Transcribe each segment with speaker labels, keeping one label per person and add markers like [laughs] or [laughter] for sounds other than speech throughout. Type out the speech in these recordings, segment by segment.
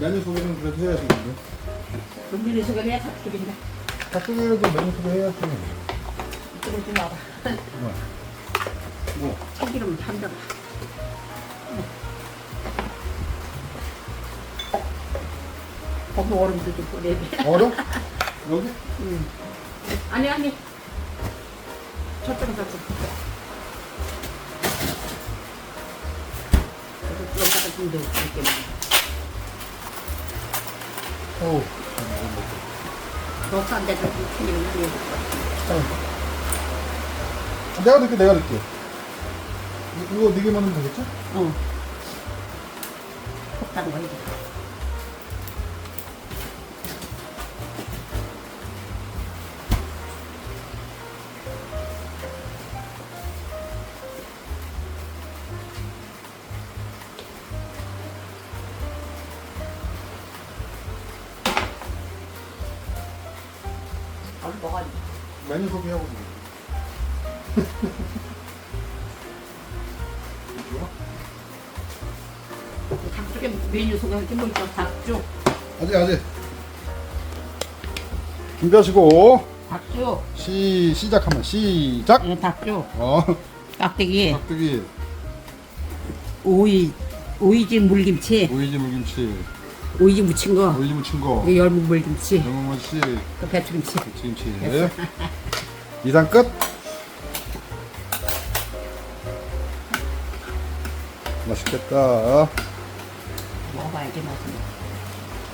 Speaker 1: 메뉴 소개는 그래도 해야지 근데
Speaker 2: 분명히 소개를 해야 잡히겠네.
Speaker 1: 닭고기라도 메뉴 소개 해야지
Speaker 2: 이쪽으로 좀 와봐.
Speaker 1: 뭐? 뭐?
Speaker 2: 참기름 한 점. 거기 얼음도 좀 뿌려야 돼.
Speaker 1: 얼어? 여기?
Speaker 2: 응. 아니, 아니. 저쪽은 저쪽. 여기다가 좀 넣을게. 참기름 뿌려.
Speaker 1: 내가 넣을게 내가 넣을게 이- 이거 네개만 하면 되겠지?
Speaker 2: 어. 폭탄 거 이제. 먹어야지.
Speaker 1: 메뉴 소개하고 좋아?
Speaker 2: 닭쪽에 메뉴 소개할게 뭐 있어? 닭쪽.
Speaker 1: 아직 아직 준비하시고
Speaker 2: 닭쪽.
Speaker 1: 시 시작하면 시작
Speaker 2: 예, 닭쪽.
Speaker 1: 어
Speaker 2: 깍두기.
Speaker 1: 깍두기
Speaker 2: 오이. 오이지 물김치.
Speaker 1: 오이지 물김치
Speaker 2: 오이지 무친 거.
Speaker 1: 오이지 무친
Speaker 2: 거이 열무 물 김치.
Speaker 1: 영어 씨
Speaker 2: 그 배추김치.
Speaker 1: 김치 [laughs] 이상 끝 맛있겠다
Speaker 2: 먹어봐야지 맛있네.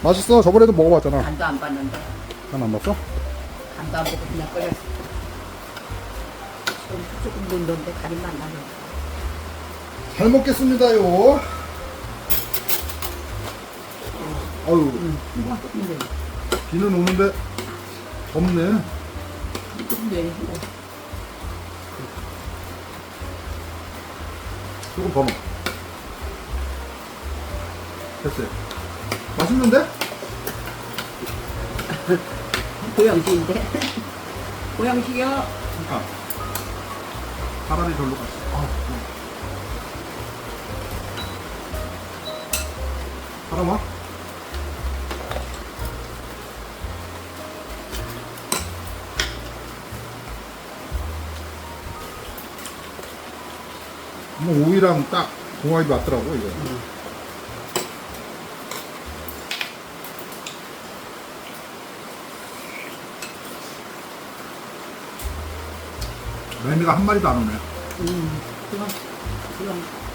Speaker 1: 맛있어 저번에도 먹어봤잖아
Speaker 2: 간도 안 봤는데.
Speaker 1: 난 안 봤어?
Speaker 2: 간도 안 보고 그냥 끓였어. 좀 조금 넣는데 간이 안 나네.
Speaker 1: 잘 먹겠습니다요 아유
Speaker 2: 응. 이거 조금 넣어.
Speaker 1: 비는 오는데 덥네
Speaker 2: 조금 넣어.
Speaker 1: 조금 더 넣어 됐어요 맛있는데? [laughs]
Speaker 2: 보양식인데. [laughs] 보양식이요.
Speaker 1: 잠깐 차라리 절로 갔어 아, 사람아? 뭐 오이랑 딱 궁합이 맞더라고 이거 메뉴가 한 마리도 안 오네
Speaker 2: 음. 그럼, 그럼.